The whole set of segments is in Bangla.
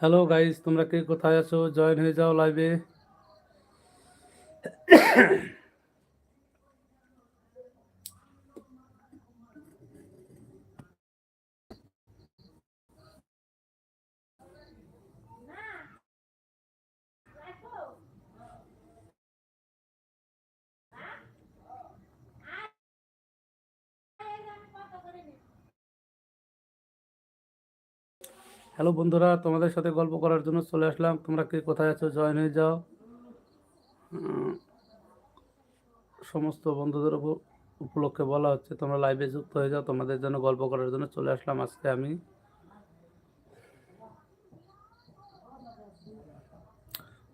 হ্যালো গাইজ তোমরা কে কোথায় আছো? জয়েন হয়ে যাও লাইভে। হ্যালো বন্ধুরা, তোমাদের সাথে গল্প করার জন্য চলে আসলাম। তোমরা কে কোথায় আছো? জয়েন হয়ে যাও। সমস্ত বন্ধুদের উপলক্ষে বলা হচ্ছে, তোমরা লাইভে যুক্ত হয়ে যাও। তোমাদের জন্য গল্প করার জন্য চলে আসলাম আজকে আমি।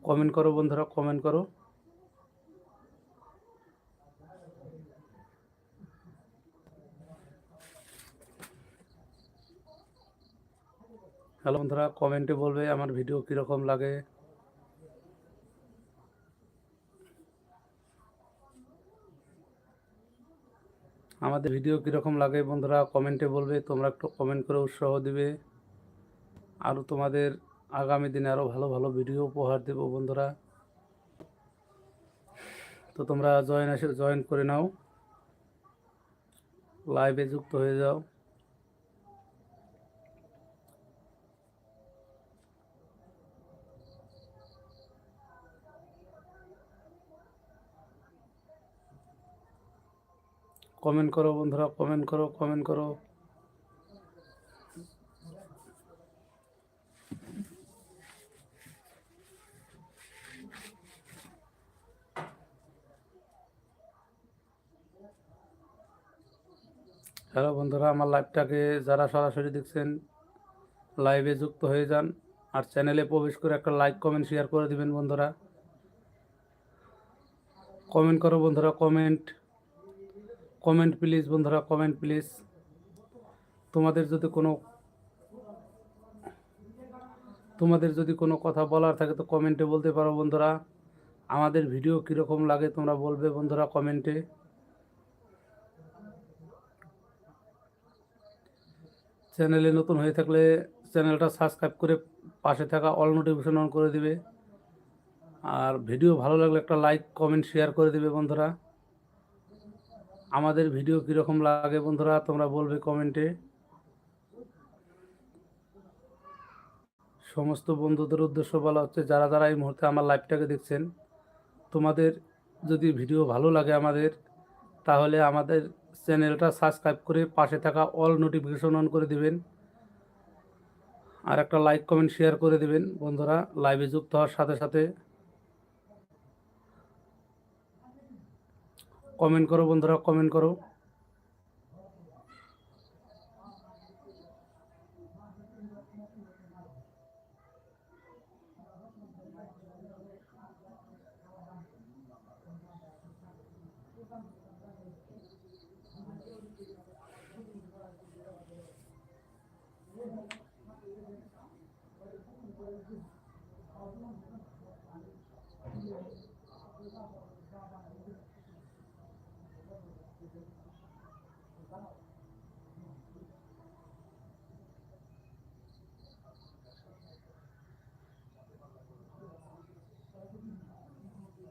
কমেন্ট করো বন্ধুরা কমেন্ট করো। হ্যালো বন্ধুরা, কমেন্টে বলবে আমার ভিডিও কীরকম লাগে। আমাদের ভিডিও কীরকম লাগে বন্ধুরা, কমেন্টে বলবে, তোমরা একটু কমেন্ট করে উৎসাহ দিবে। আরও তোমাদের আগামী দিনে আরও ভালো ভালো ভিডিও উপহার দেবো বন্ধুরা। তো তোমরা জয়েন এসে জয়েন করে নাও। লাইভে যুক্ত হয়ে যাও। কমেন্ট করো বন্ধুরা, কমেন্ট করো কমেন্ট করো। হ্যালো বন্ধুরা, আমার লাইভটাকে যারা সরাসরি দেখছেন, লাইভে যুক্ত হয়ে যান আর চ্যানেলে প্রবেশ করে একটা লাইক, কমেন্ট, শেয়ার করে দিবেন বন্ধুরা। কমেন্ট করো বন্ধুরা, কমেন্ট। কমেন্ট প্লিজ বন্ধুরা কমেন্ট প্লিজ তোমাদের যদি কোনো, তোমাদের যদি কোনো কথা বলার থাকে তো কমেন্টে বলতে পারো বন্ধুরা। আমাদের ভিডিও কীরকম লাগে তোমরা বলবে বন্ধুরা কমেন্টে চ্যানেলে নতুন হয়ে থাকলে চ্যানেলটা সাবস্ক্রাইব করে পাশে থাকা অল নোটিফিকেশন অন করে দিবে। আর ভিডিও ভালো লাগলে একটা লাইক কমেন্ট শেয়ার করে দিবে বন্ধুরা। আমাদের ভিডিও কীরকম লাগে বন্ধুরা, তোমরা বলবে কমেন্টে। সমস্ত বন্ধুদের উদ্দেশ্য বলা হচ্ছে, যারা যারা এই মুহূর্তে আমার লাইভটাকে দেখছেন, তোমাদের যদি ভিডিও ভালো লাগে আমাদের, তাহলে আমাদের চ্যানেলটা সাবস্ক্রাইব করে পাশে থাকা অল নোটিফিকেশন অন করে দিবেন। আর একটা লাইক, কমেন্ট, শেয়ার করে দিবেন বন্ধুরা, লাইভে যুক্ত হওয়ার সাথে সাথে। কমেন্ট করো বন্ধুরা কমেন্ট করো।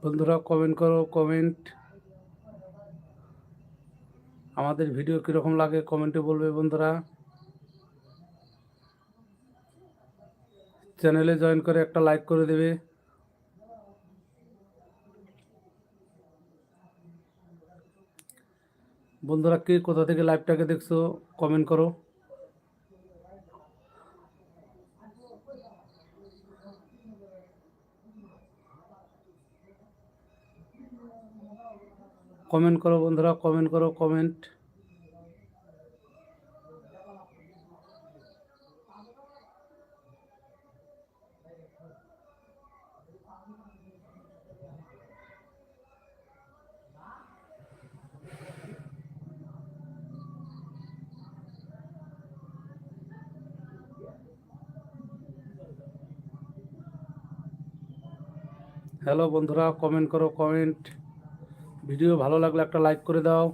বন্ধুরা কমেন্ট করো কমেন্ট আমাদের ভিডিও কীরকম লাগে কমেন্টে বলবে বন্ধুরা। চ্যানেলে জয়েন করে একটা লাইক করে দেবে। বন্ধুরা, কে কোথা থেকে লাইভটাকে দেখছ কমেন্ট করো। কমেন্ট করো বন্ধুরা কমেন্ট করো কমেন্ট হ্যালো বন্ধুরা কমেন্ট করো কমেন্ট ভিডিও ভালো লাগলে একটা লাইক করে দাও।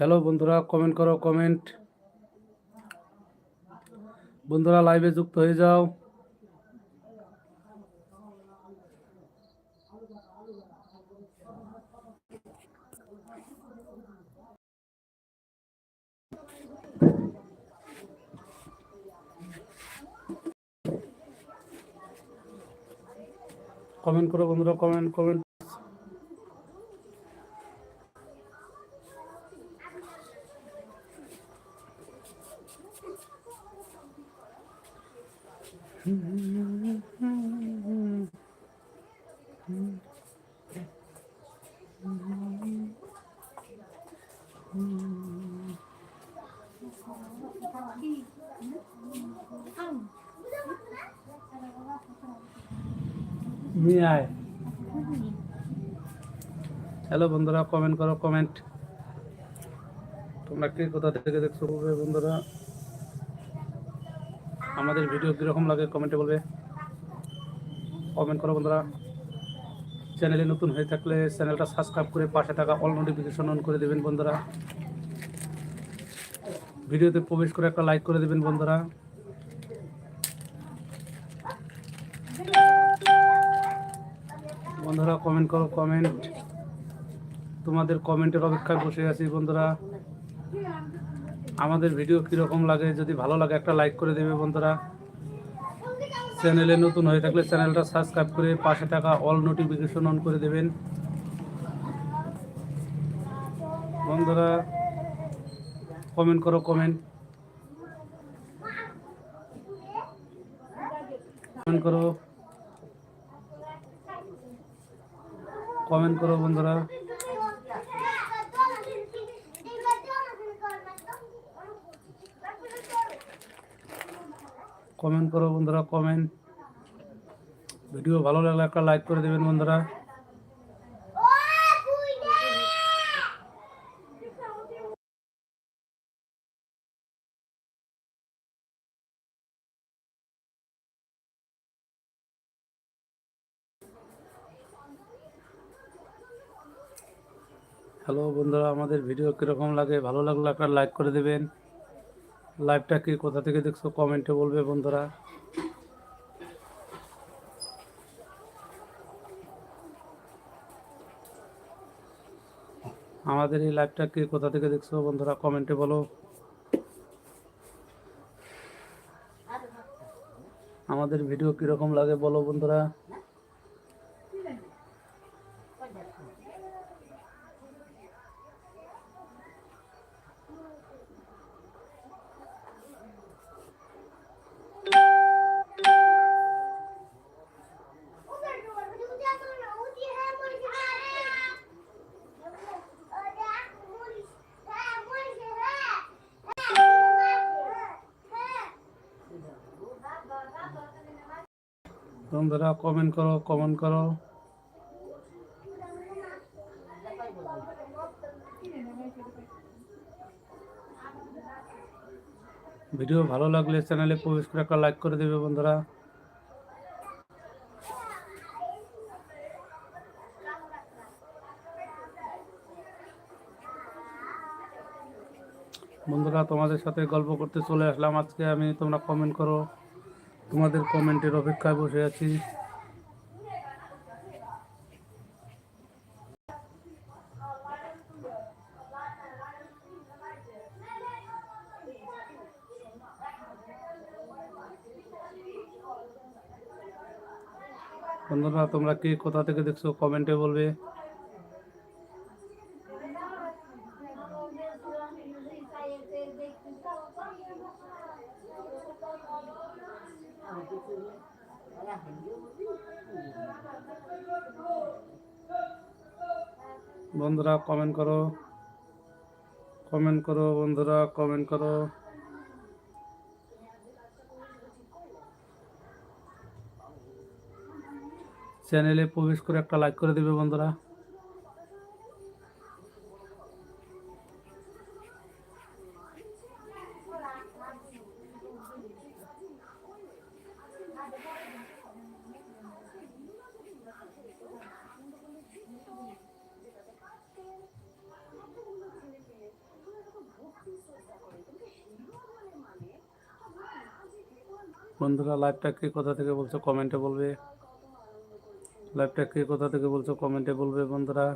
হ্যালো বন্ধুরা কমেন্ট করো কমেন্ট বন্ধুরা লাইভে যুক্ত হয়ে যাও। কমেন্ট করো বন্ধুরা কমেন্ট কমেন্ট হ্যালো বন্ধুরা কমেন্ট করো কমেন্ট তোমরা কে কোথা থেকে দেখছ? বলবে বন্ধুরা। আমাদের ভিডিও কীরকম লাগে কমেন্টে বলবে। কমেন্ট করো বন্ধুরা। চ্যানেলে নতুন হয়ে থাকলে চ্যানেলটা সাবস্ক্রাইব করে পাশে থাকা অল নোটিফিকেশন অন করে দেবেন বন্ধুরা। ভিডিওতে প্রবেশ করে একটা লাইক করে দেবেন বন্ধুরা। বন্ধুরা কমেন্ট করো কমেন্ট তোমাদের কমেন্টের অপেক্ষায় বসে আছি বন্ধুরা। আমাদের ভিডিও কীরকম লাগে? যদি ভালো লাগে, একটা লাইক করে দেবে বন্ধুরা। চ্যানেলে নতুন হয়ে থাকলে চ্যানেলটা সাবস্ক্রাইব করে পাশে থাকা অল নোটিফিকেশন অন করে দেবেন। বন্ধুরা কমেন্ট করো কমেন্ট কমেন্ট করো। কমেন্ট করো বন্ধুরা। কমেন্ট করো বন্ধুরা কমেন্ট ভিডিও ভালো লাগলে একটা লাইক করে দেবেন বন্ধুরা। হ্যালো বন্ধুরা, আমাদের ভিডিও কীরকম লাগে? ভালো লাগলে একটা লাইক করে দেবেন। লাইভটা কি? কোথা থেকে দেখছ? কমেন্টে বলবে বন্ধুরা। আমাদের এই লাইভটা কি? কোথা থেকে দেখছ বন্ধুরা? কমেন্টে বলো। আমাদের ভিডিও কীরকম লাগে বলো বন্ধুরা? বন্ধুরা কমেন্ট করো কমেন্ট করো। ভিডিও ভালো লাগলে চ্যানেলে প্রবেশ করে একটা লাইক করে দেবে বন্ধুরা। বন্ধুরা, তোমাদের সাথে গল্প করতে চলে আসলাম। আজকে আমি তোমরা কমেন্ট করো। তোমাদের কমেন্টের অপেক্ষায় বসে আছি। বন্ধুরা তোমরা কে কোথা থেকে দেখছ? কমেন্টে বলবে বন্ধুরা কমেন্ট করো। কমেন্ট করো বন্ধুরা কমেন্ট করো। চ্যানেলে প্রবেশ করে একটা লাইক করে দিবে বন্ধুরা বন্ধুরা লাইভটা কে কোথা থেকে বলছো কমেন্টে বলবে। লাইভটা কে কোথা থেকে বলছো কমেন্টে বলবে বন্ধুরা।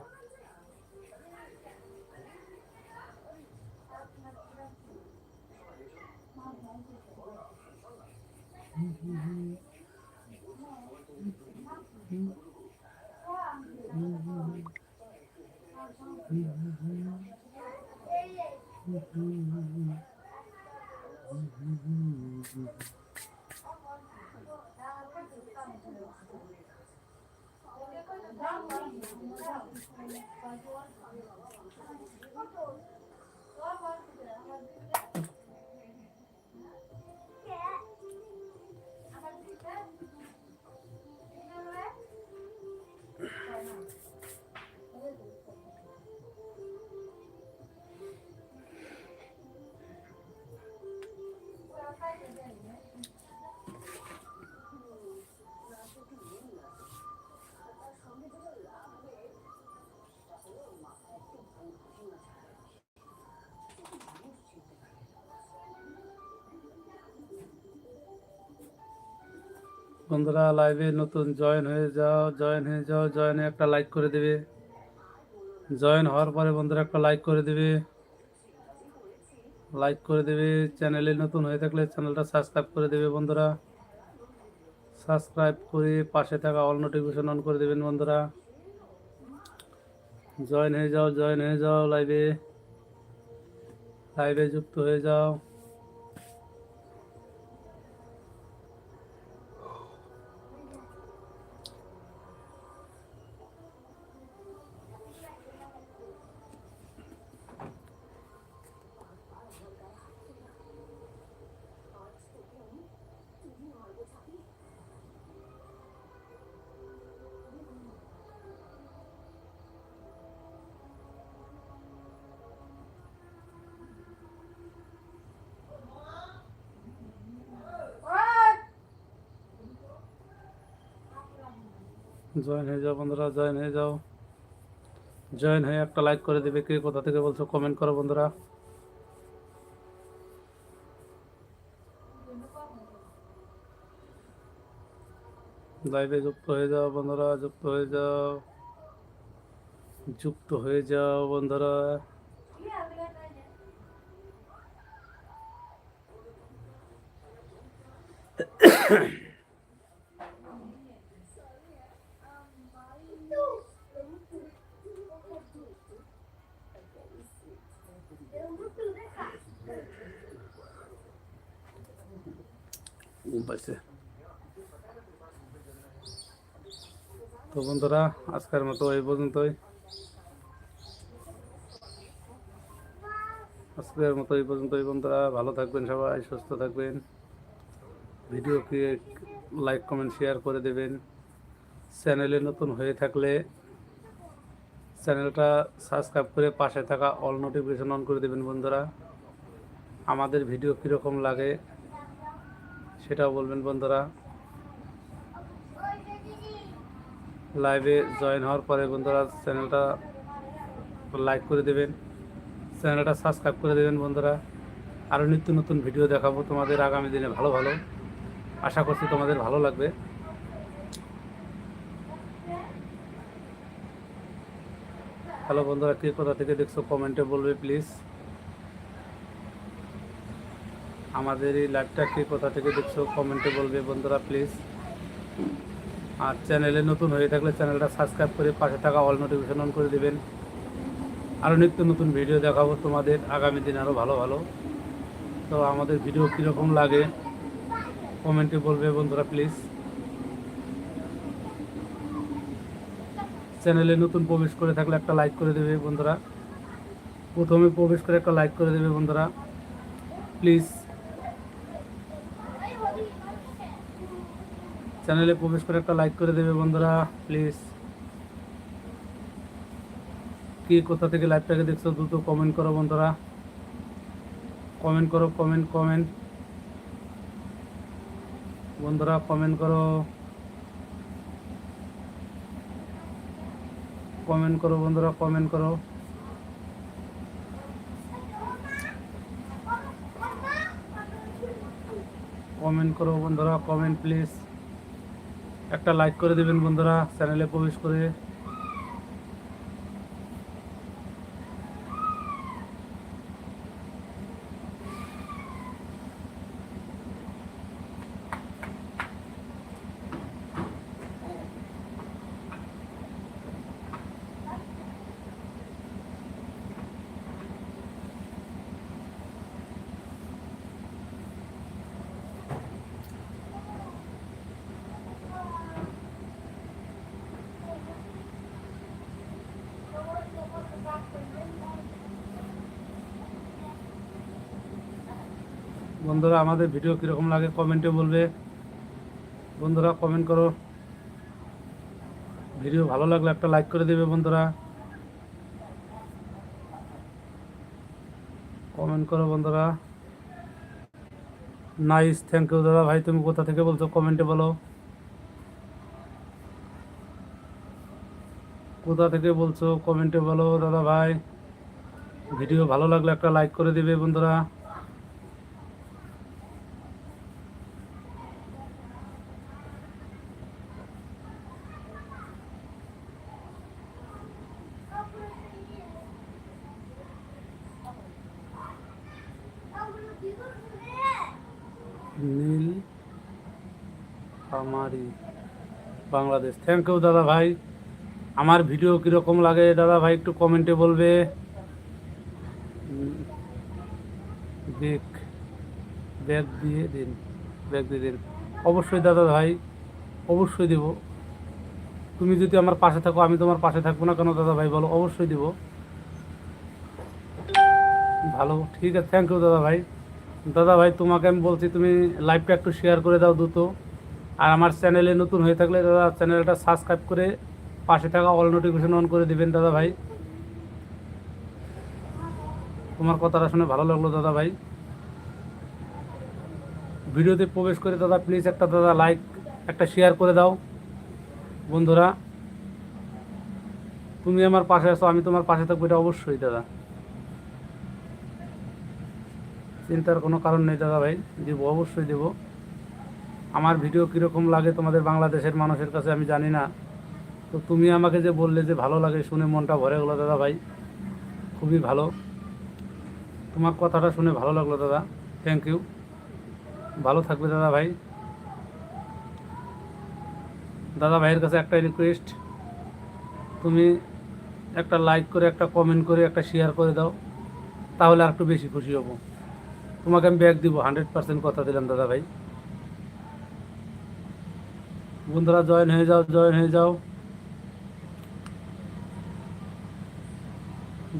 বন্ধুরা লাইভে নতুন জয়েন হয়ে যাও জয়েন হয়ে যাও জয়েনে একটা লাইক করে দেবে। জয়েন হওয়ার পরে বন্ধুরা একটা লাইক করে দেবে। লাইক করে দেবে চ্যানেলে নতুন হয়ে থাকলে চ্যানেলটা সাবস্ক্রাইব করে দেবে বন্ধুরা। সাবস্ক্রাইব করে পাশে থাকা অল নোটিফিকেশন অন করে দেবেন বন্ধুরা। জয়েন হয়ে যাও জয়েন হয়ে যাও লাইভে লাইভে যুক্ত হয়ে যাও। জয়েন হয়ে যাও বন্ধুরা জয়েন হয়ে যাও। জয়েন হয়ে একটা লাইক করে দেবে। কে কোথা থেকে বলছো কমেন্ট করো বন্ধুরা। লাইভে যুক্ত হয়ে যাও বন্ধুরা, যুক্ত হয়ে যাও। যুক্ত হয়ে যাও বন্ধুরা। তো বন্ধুরা, আজকের মতো এই পর্যন্তই। আজকের মতো এই পর্যন্তই বন্ধুরা। ভালো থাকবেন সবাই, সুস্থ থাকবেন। ভিডিওকে লাইক, কমেন্ট, শেয়ার করে দেবেন। চ্যানেলে নতুন হয়ে থাকলে চ্যানেলটা সাবস্ক্রাইব করে পাশে থাকা অল নোটিফিকেশন অন করে দেবেন বন্ধুরা। আমাদের ভিডিও কীরকম লাগে সেটাও বলবেন বন্ধুরা। লাইভে জয়েন হওয়ার পরে বন্ধুরা চ্যানেলটা লাইক করে দেবেন। চ্যানেলটা সাবস্ক্রাইব করে দেবেন বন্ধুরা। আরও নিত্য নতুন ভিডিও দেখাবো তোমাদের আগামী দিনে ভালো ভালো। আশা করছি তোমাদের ভালো লাগবে। হ্যালো বন্ধুরা, কে কোথা থেকে দেখছ কমেন্টে বলবে প্লিজ আমাদের এই লাইভটা কে কোথা থেকে দেখছ কমেন্টে বলবে বন্ধুরা প্লিজ আর চ্যানেলে নতুন হয়ে থাকলে চ্যানেলটা সাবস্ক্রাইব করে পাশে থাকা অল নোটিফিকেশন অন করে দেবেন। আরও নিত্য নতুন ভিডিও দেখাবো তোমাদের আগামী দিন আরও ভালো ভালো। তো আমাদের ভিডিও কীরকম লাগে কমেন্টে বলবে বন্ধুরা প্লিজ চ্যানেলে নতুন প্রবেশ করে থাকলে একটা লাইক করে দেবে বন্ধুরা। প্রথমে প্রবেশ করে একটা লাইক করে দেবে বন্ধুরা। প্লিজ চ্যানেলে প্রবেশ করে একটা লাইক করে দেবে বন্ধুরা, প্লিজ। কি কোথা থেকে লাইভটাকে দেখছ, দ্রুত কমেন্ট করো বন্ধুরা। কমেন্ট করো কমেন্ট কমেন্ট বন্ধুরা কমেন্ট করো। কমেন্ট করো বন্ধুরা কমেন্ট করো। কমেন্ট করো বন্ধুরা কমেন্ট প্লিজ একটা লাইক করে দেবেন বন্ধুরা চ্যানেলে প্রবেশ করে। বন্ধুরা, আমাদের ভিডিও কীরকম লাগে কমেন্টে বলবে। বন্ধুরা কমেন্ট করো। ভিডিও ভালো লাগলে একটা লাইক করে দেবে বন্ধুরা। কমেন্ট করো বন্ধুরা। নাইস থ্যাংক ইউ দাদা ভাই, তুমি কোথা থেকে বলছো কমেন্টে বলো। কোথা থেকে বলছো কমেন্টে বলো দাদা ভাই। ভিডিও ভালো লাগলে একটা লাইক করে দিবে বন্ধুরা নীল আমারি বাংলাদেশ। থ্যাংক ইউ দাদা ভাই। আমার ভিডিও কীরকম লাগে, দাদা ভাই, একটু কমেন্টে বলবে? দেখ, ব্যাগ দিয়ে দিন, ব্যাগ দিয়ে দিন। অবশ্যই দাদা ভাই, অবশ্যই দেব। তুমি যদি আমার পাশে থাকো, আমি তোমার পাশে থাকব না কেন দাদা ভাই বলো, অবশ্যই দেব। ভালো, ঠিক আছে থ্যাংক ইউ দাদা ভাই। দাদা ভাই, তোমাকে আমি বলছি, তুমি লাইভটা একটু শেয়ার করে দাও দ্রুত। আর আমার চ্যানেলে নতুন হয়ে থাকলে দাদা চ্যানেলটা সাবস্ক্রাইব করে পাশে থাকা অল নোটিফিকেশন অন করে দিবেন দাদা ভাই। তোমার কথাটা শুনে ভালো লাগল দাদা ভাই। ভিডিওতে প্রবেশ করে দাদা প্লিজ একটা দাদা লাইক একটা শেয়ার করে দাও। বন্ধুরা, তুমি আমার পাশে আছো, আমি তোমার পাশে থাকব, এটা অবশ্যই দাদা। চিন্তার কোনো কারণ নেই দাদা ভাই, দেবো, অবশ্যই দেবো। আমার ভিডিও কীরকম লাগে তোমাদের বাংলাদেশের মানুষের কাছে আমি জানি না। তো তুমি আমাকে যে বললে যে ভালো লাগে শুনে মনটা ভরে গেলো দাদা ভাই, খুবই ভালো। তোমার কথাটা শুনে ভালো লাগল দাদা। থ্যাংক ইউ ভালো থাকবে দাদা ভাই। দাদা ভাইয়ের কাছে একটাই রিকোয়েস্ট তুমি একটা লাইক করে, একটা কমেন্ট করে, একটা শেয়ার করে দাও, তাহলে আর একটু বেশি খুশি হব। তোমাকে আমি ব্যাগ দিব হান্ড্রেড পার্সেন্ট কথা দিলাম দাদা ভাই। বন্ধুরা জয়েন হয়ে যাও জয়েন হয়ে যাও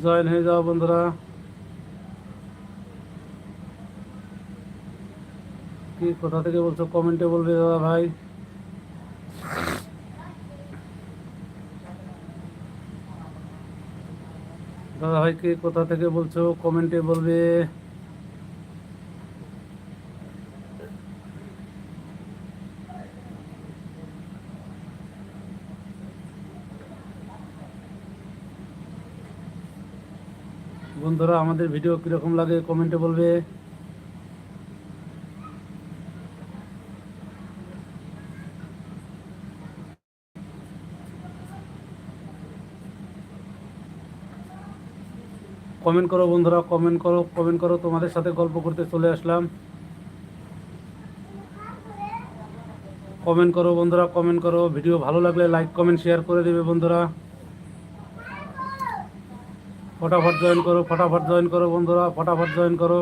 জয়েন হয়ে যাও বন্ধুরা কি কোথা থেকে বলছো কমেন্টে বলবে দাদা ভাই দাদা ভাই কে কোথা থেকে বলছো কমেন্টে বলবে বন্ধুরা, আমাদের ভিডিও কীরকম লাগে কমেন্টে বলবে। কমেন্ট করো বন্ধুরা, কমেন্ট করো কমেন্ট করো, তোমাদের সাথে গল্প করতে চলে আসলাম। কমেন্ট করো বন্ধুরা, কমেন্ট করো। ভিডিও ভালো লাগলে লাইক, কমেন্ট শেয়ার করে দেবে বন্ধুরা। ফটাফট জয়েন করো ফটাফট জয়েন করো বন্ধুরা ফটাফট জয়েন করো।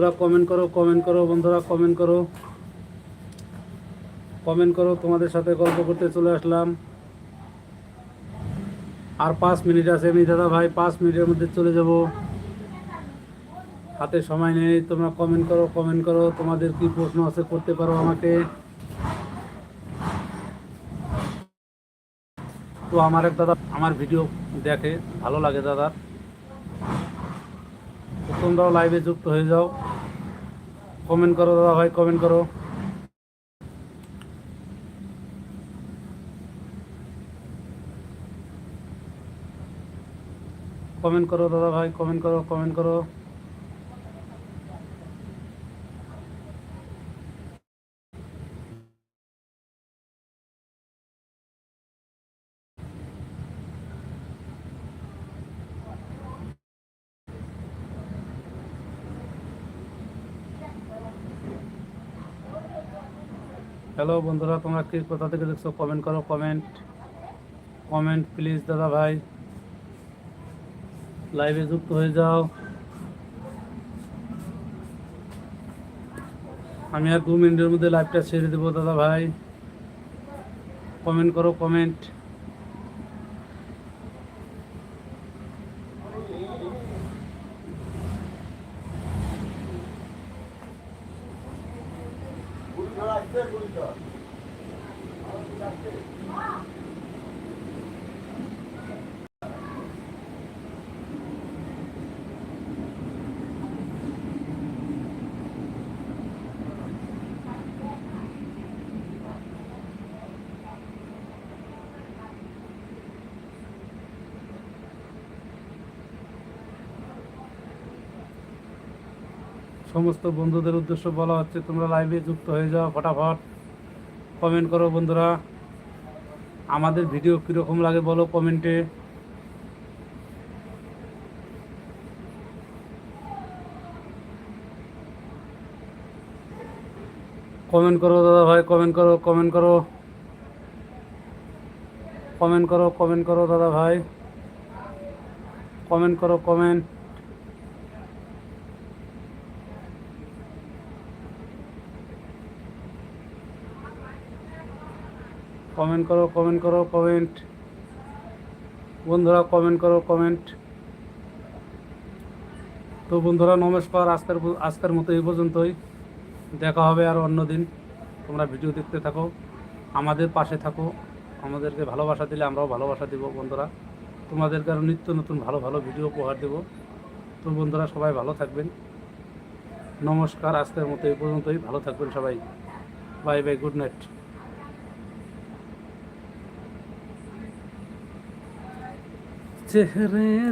বন্ধুরা কমেন্ট করো কমেন্ট করো বন্ধুরা কমেন্ট করো। কমেন্ট করো, তোমাদের সাথে গল্প করতে চলে আসলাম। আর পাঁচ মিনিট আছে এমনি দাদা ভাই, পাঁচ মিনিটের মধ্যে চলে যাব। হাতে সময় নেই, তোমরা কমেন্ট করো কমেন্ট করো, তোমাদের কি প্রশ্ন আছে করতে পারো আমাকে। তো আমার এক দাদা, আমার ভিডিও দেখে, ভালো লাগে দাদার তো তোমরাও লাইভে যুক্ত হয়ে যাও। কমেন্ট করো দাদা ভাই কমেন্ট করো। কমেন্ট করো দাদা ভাই কমেন্ট করো কমেন্ট করো। হ্যালো বন্ধুরা, তোমরা কি কোথা থেকে দেখছ? কমেন্ট করো কমেন্ট কমেন্ট প্লিজ দাদা ভাই। লাইভে যুক্ত হয়ে যাও। আমি আর দু মিনিটের মধ্যে লাইভটা ছেড়ে দেবো, দাদা ভাই। কমেন্ট করো কমেন্ট সমস্ত বন্ধুদের উদ্দেশ্য বলা হচ্ছে, তোমরা লাইভে যুক্ত হয়ে যাও ফটাফট। কমেন্ট করো বন্ধুরা। আমাদের ভিডিও কীরকম লাগে বলো কমেন্টে কমেন্ট করো দাদা ভাই কমেন্ট করো কমেন্ট করো। কমেন্ট করো কমেন্ট করো দাদা ভাই। কমেন্ট করো কমেন্ট কমেন্ট করো কমেন্ট করো কমেন্ট বন্ধুরা কমেন্ট করো কমেন্ট তো বন্ধুরা নমস্কার আজকের আজকের মতো এই পর্যন্তই। দেখা হবে আর অন্য দিন। তোমরা ভিডিও দেখতে থাকো, আমাদের পাশে থাকো। আমাদেরকে ভালোবাসা দিলে আমরাও ভালোবাসা দেবো, বন্ধুরা। তোমাদেরকে আরও নিত্য নতুন ভালো ভালো ভিডিও উপহার দেবো। তো বন্ধুরা, সবাই ভালো থাকবেন। নমস্কার, আজকের মতো এই পর্যন্তই। ভালো থাকবেন সবাই। Bye bye, good night. चेहरे